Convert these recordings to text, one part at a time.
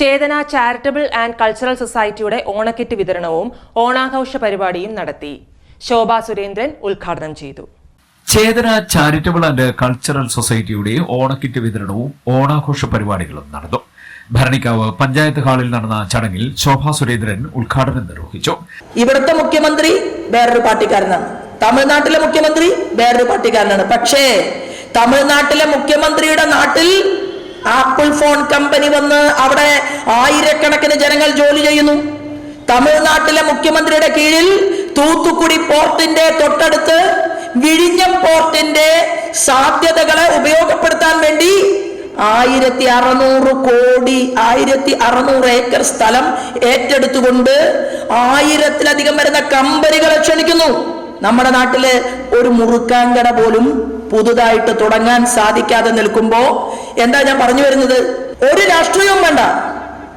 Chetana charitable and cultural സൊസൈറ്റിയുടെ ഓണക്കിറ്റ് വിതരണവും ഓണാഘോഷ പരിപാടിയും നടത്തി. ശോഭ സുരേന്ദ്രൻ ഉദ്ഘാടനം ചെയ്തു. ചേതന ചാരിറ്റബിൾ ആൻഡ് കൾച്ചറൽ സൊസൈറ്റിയുടെ ഓണക്കിറ്റ് വിതരണവും ഓണാഘോഷ പരിപാടികളും നടന്നു. ഭരണിക്കാവ് പഞ്ചായത്ത് ഹാളിൽ നടന്ന ചടങ്ങിൽ ശോഭാ സുരേന്ദ്രൻ ഉദ്ഘാടനം നിർവഹിച്ചു. ഇവിടുത്തെ മുഖ്യമന്ത്രി വേറൊരു പാർട്ടിക്കാരനാണ്. തമിഴ്നാട്ടിലെ മുഖ്യമന്ത്രി വേറൊരു പാർട്ടിക്കാരനാണ്. പക്ഷേ തമിഴ്നാട്ടിലെ മുഖ്യമന്ത്രിയുടെ നാട്ടിൽ ആപ്പിൾ ഫോൺ കമ്പനി വന്ന് അവിടെ ആയിരക്കണക്കിന് ജനങ്ങൾ ജോലി ചെയ്യുന്നു. തമിഴ്നാട്ടിലെ മുഖ്യമന്ത്രിയുടെ കീഴിൽ തൂത്തുക്കുടി പോർട്ടിന്റെ തൊട്ടടുത്ത് വിഴിഞ്ഞം പോർട്ടിന്റെ സാധ്യതകളെ ഉപയോഗപ്പെടുത്താൻ വേണ്ടി ആയിരത്തി അറുന്നൂറ് കോടി ആയിരത്തി അറുന്നൂറ് ഏക്കർ സ്ഥലം ഏറ്റെടുത്തുകൊണ്ട് ആയിരത്തിലധികം വരുന്ന കമ്പനികളെ ക്ഷണിക്കുന്നു. നമ്മുടെ നാട്ടിൽ ഒരു മുറുക്കാങ്കട പോലും പുതുതായിട്ട് തുടങ്ങാൻ സാധിക്കാതെ നിൽക്കുമ്പോ എന്താ ഞാൻ പറഞ്ഞു വരുന്നത്? ഒരു രാഷ്ട്രീയവും വേണ്ട.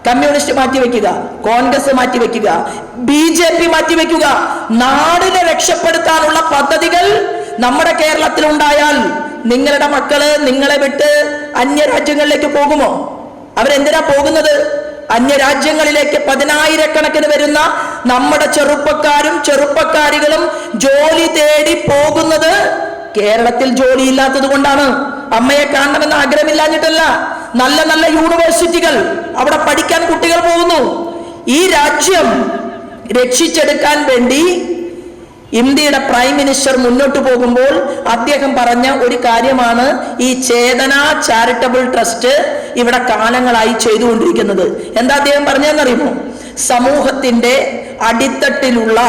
കമ്മ്യൂണിസ്റ്റ് മാറ്റിവെക്കുക കോൺഗ്രസ് മാറ്റിവെക്കുക ബി ജെ പി മാറ്റിവെക്കുക നാടിനെ രക്ഷപ്പെടുത്താനുള്ള പദ്ധതികൾ നമ്മുടെ കേരളത്തിൽ ഉണ്ടായാൽ നിങ്ങളുടെ മക്കൾ നിങ്ങളെ വിട്ട് അന്യരാജ്യങ്ങളിലേക്ക് പോകുമോ? അവരെന്തിനാ പോകുന്നത്? അന്യരാജ്യങ്ങളിലേക്ക് പതിനായിരക്കണക്കിന് വരുന്ന നമ്മുടെ ചെറുപ്പക്കാരും ചെറുപ്പക്കാരികളും ജോലി തേടി പോകുന്നത് കേരളത്തിൽ ജോലിയില്ലാത്തത് കൊണ്ടാണ് അമ്മയെ കാണണമെന്ന് ആഗ്രഹമില്ലാഞ്ഞിട്ടല്ല. നല്ല നല്ല യൂണിവേഴ്സിറ്റികൾ അവിടെ പഠിക്കാൻ കുട്ടികൾ പോകുന്നു. ഈ രാജ്യം രക്ഷിച്ചെടുക്കാൻ വേണ്ടി ഇന്ത്യയുടെ പ്രൈം മിനിസ്റ്റർ മുന്നോട്ട് പോകുമ്പോൾ അദ്ദേഹം പറഞ്ഞ ഒരു കാര്യമാണ് ഈ ചേതന ചാരിറ്റബിൾ ട്രസ്റ്റ് ഇവിടെ കാലങ്ങളായി ചെയ്തുകൊണ്ടിരിക്കുന്നത്. എന്താ അദ്ദേഹം പറഞ്ഞതെന്നറിയുമോ? സമൂഹത്തിന്റെ അടിത്തട്ടിലുള്ള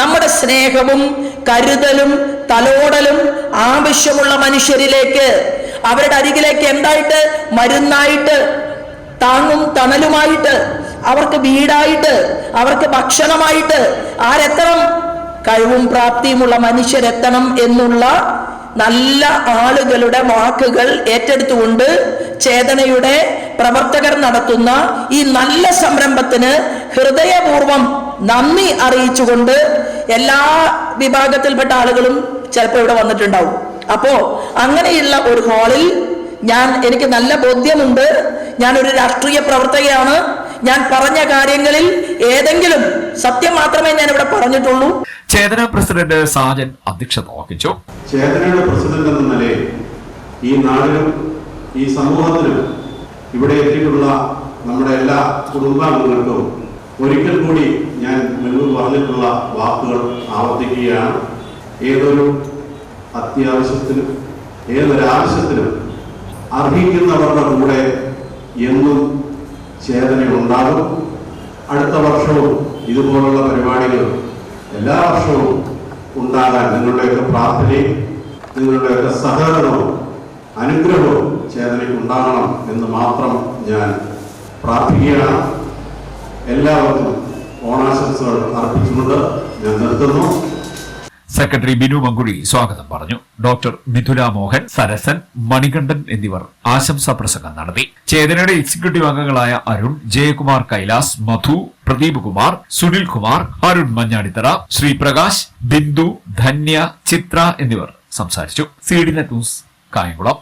നമ്മുടെ സ്നേഹവും കരുതലും തലോടലും ആവശ്യമുള്ള മനുഷ്യരിലേക്ക് അവരുടെ അരികിലേക്ക് എന്തായിട്ട്? മരുന്നായിട്ട് താങ്ങും തണലുമായിട്ട് അവർക്ക് വീടായിട്ട് അവർക്ക് ഭക്ഷണമായിട്ട് ആരെത്തണം? കഴിവും പ്രാപ്തിയുമുള്ള മനുഷ്യരെത്തണം എന്നുള്ള നല്ല ആളുകളുടെ വാക്കുകൾ ഏറ്റെടുത്തുകൊണ്ട് ചേതനയുടെ പ്രവർത്തകർ നടത്തുന്ന ഈ നല്ല സംരംഭത്തിന് ഹൃദയപൂർവം നന്ദി അറിയിച്ചുകൊണ്ട് എല്ലാ വിഭാഗത്തിൽപ്പെട്ട ആളുകളും ചിലപ്പോൾ ഇവിടെ വന്നിട്ടുണ്ടാവും. അപ്പോ അങ്ങനെയുള്ള ഒരു ഹാളിൽ ഞാൻ എനിക്ക് നല്ല ബോധ്യമുണ്ട്. ഞാൻ ഒരു രാഷ്ട്രീയ പ്രവർത്തകയാണ്. ഞാൻ പറഞ്ഞ കാര്യങ്ങളിൽ ഏതെങ്കിലും സത്യം മാത്രമേ ഞാൻ ഇവിടെ പറഞ്ഞിട്ടുള്ളൂ. ചേതന പ്രസിഡന്റ് സാജൻ അധ്യക്ഷത വഹിച്ചു. ചേതനയുടെ പ്രസിഡന്റ് എന്ന നിലയിൽ ഈ നാടിനും ഈ സമൂഹത്തിനും ഇവിടെ എത്തിയിട്ടുള്ള നമ്മുടെ എല്ലാ കുടുംബാംഗങ്ങൾക്കും ഒരിക്കൽ കൂടി ഞാൻ മുൻപ് പറഞ്ഞിട്ടുള്ള വാക്കുകൾ ആവർത്തിക്കുകയാണ്. ഏതൊരു അത്യാവശ്യത്തിനും ഏതൊരാവശ്യത്തിനും അർഹിക്കുന്നവരുടെ കൂടെ എന്നും ചേതനയുണ്ടാകും. അടുത്ത വർഷവും ഇതുപോലുള്ള പരിപാടികൾ എല്ലാ വർഷവും ഉണ്ടാകാൻ നിങ്ങളുടെയൊക്കെ പ്രാർത്ഥനയും നിങ്ങളുടെയൊക്കെ സഹകരണവും അനുഗ്രഹവും ചേതനയ്ക്ക് ഉണ്ടാകണം എന്ന് മാത്രം ഞാൻ പ്രാർത്ഥിക്കുകയാണ്. എല്ലാവർക്കും ഓണാശംസകൾ അർപ്പിച്ചുകൊണ്ട് ഞാൻ നിർത്തുന്നു. സെക്രട്ടറി ബിനു മങ്കുഴി സ്വാഗതം പറഞ്ഞു. ഡോക്ടർ മിഥുല മോഹൻ സരസൻ മണികണ്ഠൻ എന്നിവർ ആശംസാ പ്രസംഗം നടത്തി. ചേതനയുടെ എക്സിക്യൂട്ടീവ് അംഗങ്ങളായ അരുൺ ജയകുമാർ കൈലാസ് മധു പ്രദീപ് കുമാർ സുനിൽ കുമാർ അരുൺ മഞ്ഞാടിത്തറ ശ്രീപ്രകാശ് ബിന്ദു ധന്യ ചിത്ര എന്നിവർ സംസാരിച്ചു. C D net news Kayamkulam.